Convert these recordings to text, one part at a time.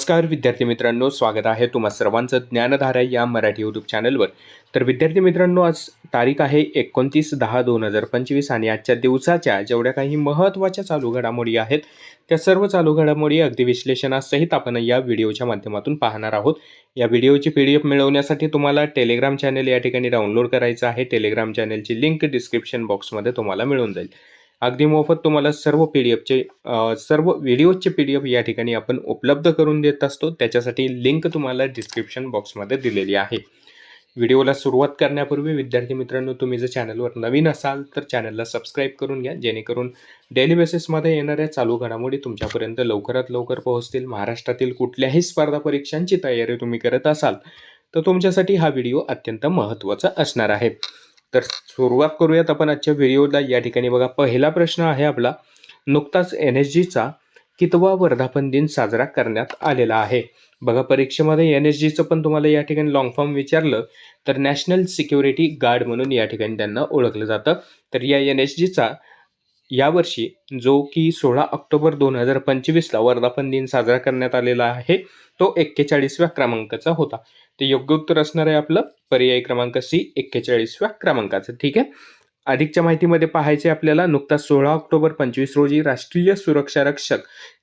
नमस्कार विद्यार्थी मित्रांनो. स्वागत आहे तुम्हा सर्वांचं ज्ञानधारा या मराठी यूट्यूब चॅनलवर तर विद्यार्थी मित्रांनो आज तारीख आहे एकोणतीस दहा दोन हजार पंचवीस आणि आजच्या दिवसाच्या जेवढ्या काही महत्त्वाच्या चालू घडामोडी आहेत त्या सर्व चालू घडामोडी अगदी विश्लेषणासहित आपण या व्हिडिओच्या माध्यमातून पाहणार आहोत. या व्हिडिओची पी डी एफ मिळवण्यासाठी तुम्हाला टेलिग्राम चॅनल या ठिकाणी डाउनलोड करायचं आहे. टेलिग्राम चॅनलची लिंक डिस्क्रिप्शन बॉक्समध्ये तुम्हाला मिळून जाईल. अगदी मोफत तुम्हाला सर्व पी डी एफचे सर्व व्हिडिओचे पी डी एफ या ठिकाणी आपण उपलब्ध करून देत असतो. त्याच्यासाठी लिंक तुम्हाला डिस्क्रिप्शन बॉक्समध्ये दिलेली आहे. व्हिडिओला सुरुवात करण्यापूर्वी विद्यार्थी मित्रांनो तुम्ही जर चॅनलवर नवीन असाल तर चॅनलला सबस्क्राईब करून घ्या. जेणेकरून डेली बेसिसमध्ये येणाऱ्या चालू घडामोडी तुमच्यापर्यंत लवकरात लवकर पोहोचतील. महाराष्ट्रातील कुठल्याही स्पर्धा परीक्षांची तयारी तुम्ही करत असाल तर तुमच्यासाठी हा व्हिडिओ अत्यंत महत्त्वाचा असणार आहे. तर सुरुवात करूयात आपण आजच्या व्हिडिओला. या ठिकाणी बघा पहिला प्रश्न आहे आपला. नुकताच एन एस जीचा कितवा वर्धापन दिन साजरा करण्यात आलेला आहे. बघा परीक्षेमध्ये एन एस जीचं पण तुम्हाला या ठिकाणी लॉंग फॉर्म विचारलं तर नॅशनल सिक्युरिटी गार्ड म्हणून या ठिकाणी त्यांना ओळखलं जातं. तर या एन एस जीचा यावर्षी जो की सोळा ऑक्टोबर दोन हजार पंचवीसला वर्धापन दिन साजरा करण्यात आलेला आहे तो एक्केचाळीसव्या क्रमांकाचा होता. ते योग्य उत्तर असणार आहे आपलं. पर्याय क्रमांक सी एक्केचाळीसव्या क्रमांकाचं. ठीक आहे? अधिकच्या माहितीमध्ये पाहायचे आपल्याला नुकताच सोळा ऑक्टोबर पंचवीस रोजी राष्ट्रीय सुरक्षा रक्षक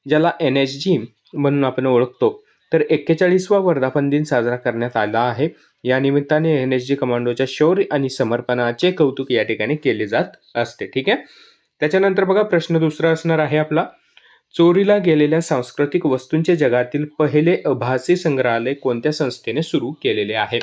ज्याला एन एस जी म्हणून आपण ओळखतो तर एक्केचाळीसवा वर्धापन दिन साजरा करण्यात आला आहे. या निमित्ताने एन एस जी कमांडोच्या शौर्य आणि समर्पणाचे कौतुक या ठिकाणी केले जात असते. ठीक आहे? त्याच्यानंतर बघा प्रश्न दुसरा असणार आहे आपला. चोरीला गेलेल्या सांस्कृतिक वस्तूंचे जगातील पहिले अभासी संग्रहालय कोणत्या संस्थेने सुरू केलेले आहे?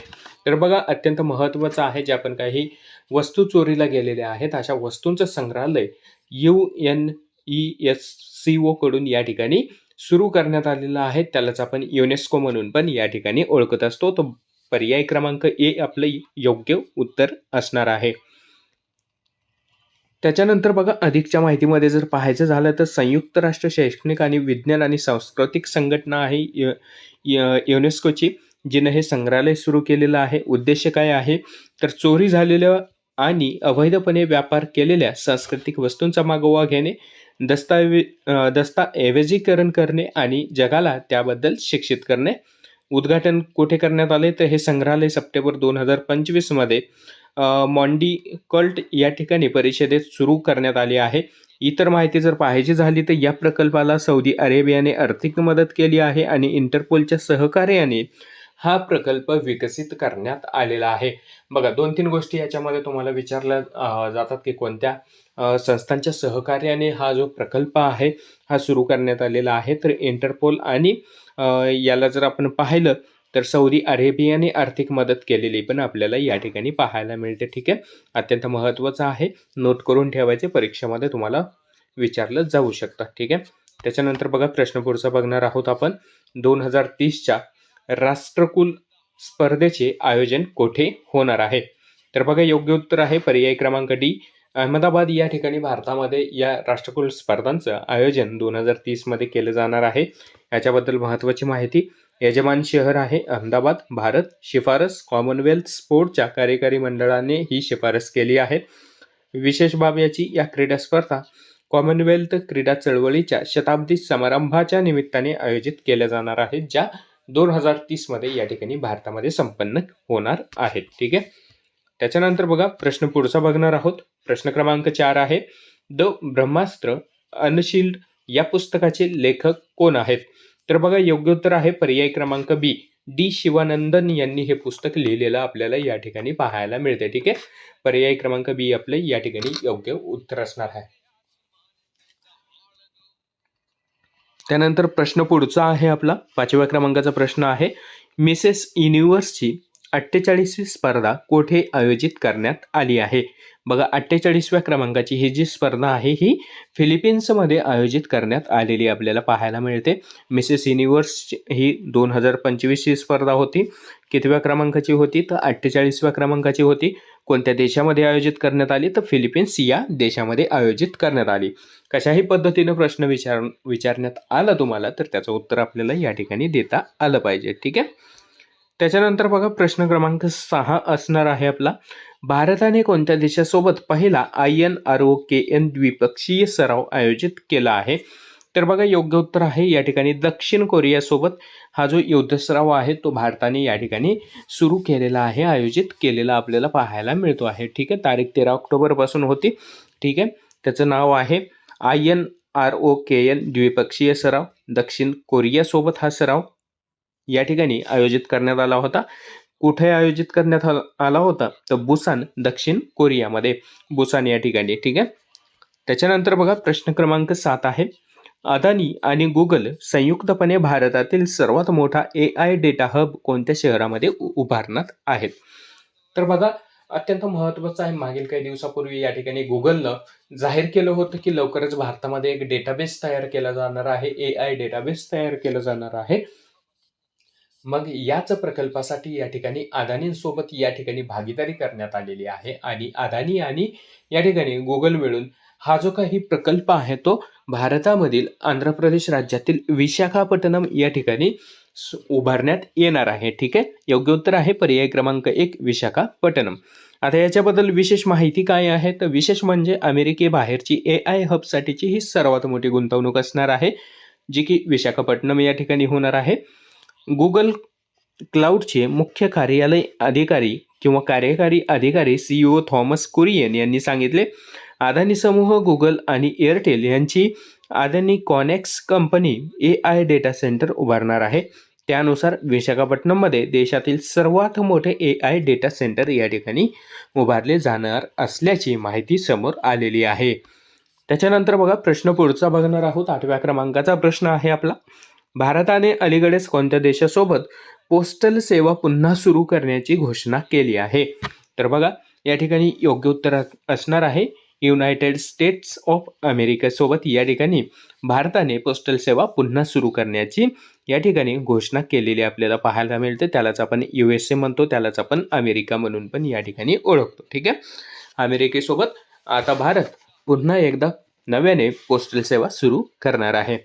तर बघा अत्यंत महत्त्वाचं आहे जे आपण काही वस्तू चोरीला गेलेल्या आहेत अशा वस्तूंचं संग्रहालय U N E S C O कडून या ठिकाणी सुरू करण्यात आलेलं आहे. त्यालाच आपण युनेस्को म्हणून पण या ठिकाणी ओळखत असतो. तो पर्याय क्रमांक ए आपलं योग्य उत्तर असणार आहे. त्याच्यानंतर बघा अधिकच्या माहितीमध्ये जर पाहायचं झालं तर संयुक्त राष्ट्र शैक्षणिक आणि विज्ञान आणि सांस्कृतिक संघटना आहे यु- य- युनेस्कोची जिनं हे संग्रहालय सुरू केलेलं आहे. उद्देश काय आहे? तर चोरी झालेल्या आणि अवैधपणे व्यापार केलेल्या सांस्कृतिक वस्तूंचा मागोवा घेणे दस्तावे दस्ताऐवजीकरण करणे आणि जगाला त्याबद्दल शिक्षित करणे. उद्घाटन कुठे करण्यात आले? तर हे संग्रहालय सप्टेंबर दोन हजार पंचवीसमध्ये मॉन्डी कल्ट या ठिकाणी परिषदेत सुरू करण्यात आली आहे. इतर माहिती जर पाहायची झाली तर या प्रकल्पाला सौदी अरेबियाने आर्थिक मदत केली आहे आणि इंटरपोलच्या सहकार्याने हा प्रकल्प विकसित करण्यात आलेला आहे. बघा दोन तीन गोष्टी याच्यामध्ये तुम्हाला विचारल्या जातात की कोणत्या संस्थांच्या सहकार्याने हा जो प्रकल्प आहे हा सुरू करण्यात आलेला आहे. तर इंटरपोल आणि याला जर आपण पाहिलं तर सौदी अरेबियाने आर्थिक मदत केलेली पण आपल्याला या ठिकाणी पाहायला मिळते ठीक आहे? अत्यंत महत्त्वाचं आहे. नोट करून ठेवायचे परीक्षेमध्ये तुम्हाला विचारलं जाऊ शकतं ठीक आहे? त्याच्यानंतर बघा प्रश्न पुढचा बघणार आहोत आपण. दोन हजार तीसच्या राष्ट्रकुल स्पर्धेचे आयोजन कोठे होणार आहे? तर बघा योग्य उत्तर आहे पर्याय क्रमांक डी. अहमदाबाद या ठिकाणी भारतामध्ये या राष्ट्रकुल स्पर्धांचं आयोजन दोन हजार तीसमध्ये केलं जाणार आहे. याच्याबद्दल महत्त्वाची माहिती यजमान शहर आहे अहमदाबाद. भारत शिफारस कॉमनवेल्थ स्पोर्टच्या कार्यकारी मंडळाने ही शिफारस केली आहे. विशेष बाब याची या क्रीडा स्पर्धा कॉमनवेल्थ क्रीडा चळवळीच्या शताब्दी समारंभाच्या निमित्ताने आयोजित केल्या जाणार आहेत ज्या दोन हजार तीसमध्ये या ठिकाणी भारतामध्ये संपन्न होणार आहेत. ठीक आहे? त्याच्यानंतर बघा प्रश्न पुढचा बघणार आहोत. प्रश्न क्रमांक चार आहे द ब्रह्मास्त्र अनशील्ड या पुस्तकाचे लेखक कोण आहेत? तर बघा योग्य उत्तर आहे पर्याय क्रमांक बी. डी. शिवानंदन यांनी हे पुस्तक लिहिलेलं आपल्याला या ठिकाणी पाहायला मिळते ठीक आहे? पर्याय क्रमांक बी आपले या ठिकाणी योग्य उत्तर असणार आहे. त्यानंतर प्रश्न पुढचा आहे आपला. पाचव्या क्रमांकाचा प्रश्न आहे मिसेस युनिव्हर्सची अठ्ठेचाळीसवी स्पर्धा कोठे आयोजित करण्यात आली आहे? बघा अठ्ठेचाळीसव्या क्रमांकाची ही जी स्पर्धा आहे ही फिलिपिन्समध्ये आयोजित करण्यात आलेली आपल्याला पाहायला मिळते. मिसेस युनिव्हर्स ही दोन हजार पंचवीसची स्पर्धा होती. कितव्या क्रमांकाची होती? तर अठ्ठेचाळीसव्या क्रमांकाची होती. कोणत्या देशामध्ये आयोजित करण्यात आली? तर फिलिपिन्स या देशामध्ये आयोजित करण्यात आली. कशाही पद्धतीनं प्रश्न विचार विचारण्यात आला तुम्हाला तर त्याचं उत्तर आपल्याला या ठिकाणी देता आलं पाहिजे. ठीक आहे? त्याच्यानंतर बघा प्रश्न क्रमांक सहा असणार आहे आपला. भारताने कोणत्या देशासोबत पहिला I N R O K N द्विपक्षीय सराव आयोजित केला आहे? तर बघा योग्य उत्तर आहे या ठिकाणी दक्षिण कोरियासोबत हा जो युद्धसराव आहे तो भारताने या ठिकाणी सुरू केलेला आहे आयोजित केलेला आपल्याला पाहायला मिळतो आहे. ठीक आहे तारीख तेरा ऑक्टोबरपासून होती. ठीक आहे त्याचं नाव आहे I N R O K N द्विपक्षीय सराव. दक्षिण कोरियासोबत हा सराव. या ठिकाणी आयोजित करण्यात आला होता. कुठे आयोजित करण्यात आला- आला होता? तर बुसान दक्षिण कोरियामध्ये. बुसान या ठिकाणी ठीक आहे? त्याच्यानंतर बघा प्रश्न क्रमांक सात आहे. अदानी आणि गुगल संयुक्तपणे भारतातील सर्वात मोठा ए आय डेटा हब कोणत्या शहरामध्ये उ- उभारण्यात आहेत? तर बघा अत्यंत महत्त्वाचं आहे मागील काही दिवसापूर्वी या ठिकाणी गुगलनं जाहीर केलं होतं की लवकरच भारतामध्ये एक डेटाबेस तयार केला जाणार आहे. ए आय डेटाबेस तयार केलं जाणार आहे. मग याच प्रकल्पासाठी या ठिकाणी अदानींसोबत या ठिकाणी भागीदारी करण्यात आलेली आहे. आणि अदानी आणि या ठिकाणी गुगल मिळून हा जो काही प्रकल्प आहे तो भारतामधील आंध्र प्रदेश राज्यातील विशाखापट्टणम या ठिकाणी उभारण्यात येणार आहे. ठीक आहे? योग्य उत्तर आहे पर्याय क्रमांक एक विशाखापट्टणम. आता याच्याबद्दल विशेष माहिती काय आहे? तर विशेष म्हणजे अमेरिकेबाहेरची ए आय हबसाठीची ही सर्वात मोठी गुंतवणूक असणार आहे जी की विशाखापट्टणम या ठिकाणी होणार आहे. गुगल क्लाउडचे मुख्य कार्यालय अधिकारी किंवा कार्यकारी अधिकारी सीईओ थॉमस कुरियन यांनी सांगितले अदानी समूह गुगल आणि एअरटेल यांची Adani ConneX company A I data centre उभारणार आहे. त्यानुसार विशाखापट्टणममध्ये देशातील सर्वात मोठे ए आय डेटा सेंटर या ठिकाणी उभारले जाणार असल्याची माहिती समोर आलेली आहे. त्याच्यानंतर बघा प्रश्न पुढचा बघणार आहोत. आठव्या क्रमांकाचा प्रश्न आहे आपला. भारताने अलीकडेच कोणत्या देशासोबत पोस्टल सेवा पुन्हा सुरू करण्याची घोषणा केली आहे? तर बघा या ठिकाणी योग्य उत्तर असणार आहे. युनायटेड स्टेट्स ऑफ अमेरिकेसोबत या ठिकाणी भारताने पोस्टल सेवा पुन्हा सुरू करण्याची या ठिकाणी घोषणा केलेली आपल्याला पाहायला मिळते. त्यालाच आपण यू एस ए म्हणतो. त्यालाच आपण अमेरिका म्हणून पण या ठिकाणी ओळखतो. ठीक आहे? अमेरिकेसोबत आता भारत पुन्हा एकदा नव्याने पोस्टल सेवा सुरू करणार आहे.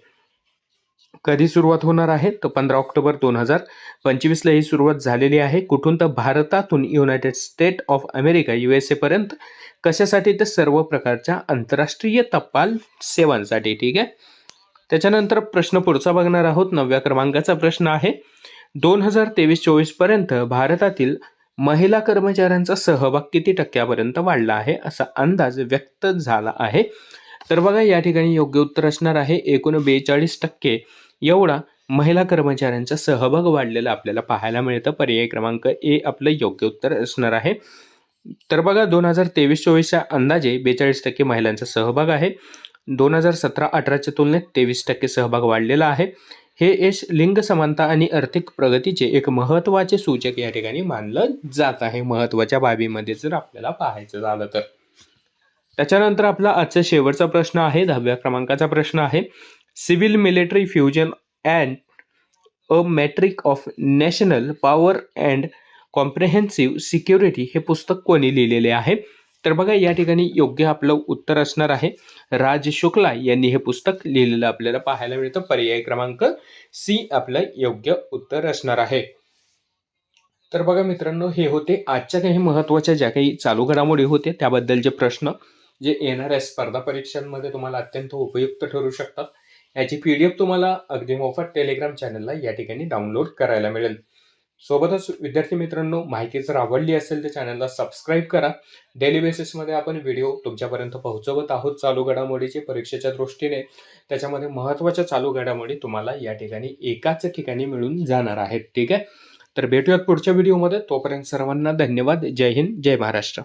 कधी सुरुवात होणार आहे? तर पंधरा ऑक्टोबर दोन हजार पंचवीसला ही सुरुवात झालेली आहे. कुठून? तर भारतातून United State of America U S एपर्यंत कशासाठी? तर सर्व प्रकारच्या आंतरराष्ट्रीय टपाल सेवांसाठी ठीक आहे? त्याच्यानंतर प्रश्न पुढचा बघणार आहोत. नवव्या क्रमांकाचा प्रश्न आहे. दोन हजार तेवीस चोवीसपर्यंत भारतातील महिला कर्मचाऱ्यांचा सहभाग किती टक्क्यापर्यंत वाढला आहे? असा अंदाज व्यक्त झाला आहे. तर बघा या ठिकाणी योग्य उत्तर असणार आहे. एकूण बेचाळीस टक्के एवढा महिला कर्मचाऱ्यांचा सहभाग वाढलेला आपल्याला पाहायला मिळतं. पर्याय क्रमांक ए आपलं योग्य उत्तर असणार आहे. तर बघा दोन हजार तेवीस चोवीसच्या अंदाजे बेचाळीस टक्के महिलांचा सहभाग आहे. दोन हजार सतरा अठराच्या तुलनेत तेवीस टक्के सहभाग वाढलेला आहे. हे यश लिंग समानता आणि आर्थिक प्रगतीचे एक महत्त्वाचे सूचक या ठिकाणी मानलं जात आहे. महत्त्वाच्या बाबीमध्ये जर आपल्याला पाहायचं झालं तर. त्याच्यानंतर आपला आजचा शेवटचा प्रश्न आहे दहाव्या क्रमांकाचा प्रश्न आहे. Civil military fusion and a matrix of national power and comprehensive security हे पुस्तक कोणी लिहिलेले आहे? तर बघा या ठिकाणी योग्य आपलं उत्तर असणार आहे. राज शुक्ला यांनी हे पुस्तक लिहिलेलं आपल्याला पाहायला मिळतं. पर्याय क्रमांक सी आपलं योग्य उत्तर असणार आहे. तर बघा मित्रांनो हे होते आजच्या काही महत्त्वाच्या ज्या काही चालू घडामोडी होते त्याबद्दलचे प्रश्न जे येणाऱ्या स्पर्धा परीक्षांमध्ये तुम्हाला अत्यंत उपयुक्त ठरू शकतात. याची पी डी एफ तुम्हाला अगदी मोफत टेलिग्राम चॅनलला या ठिकाणी डाउनलोड करायला मिळेल. सोबतच विद्यार्थी मित्रांनो माहिती जर आवडली असेल तर चॅनलला सबस्क्राईब करा. डेली बेसिसमध्ये आपण व्हिडिओ तुमच्यापर्यंत पोहोचवत आहोत चालू घडामोडीचे परीक्षेच्या दृष्टीने. त्याच्यामध्ये महत्त्वाच्या चालू घडामोडी तुम्हाला या ठिकाणी एकाच ठिकाणी मिळून जाणार आहेत. ठीक आहे? तर भेटूयात पुढच्या व्हिडिओमध्ये. तोपर्यंत सर्वांना धन्यवाद. जय हिंद. जय महाराष्ट्र.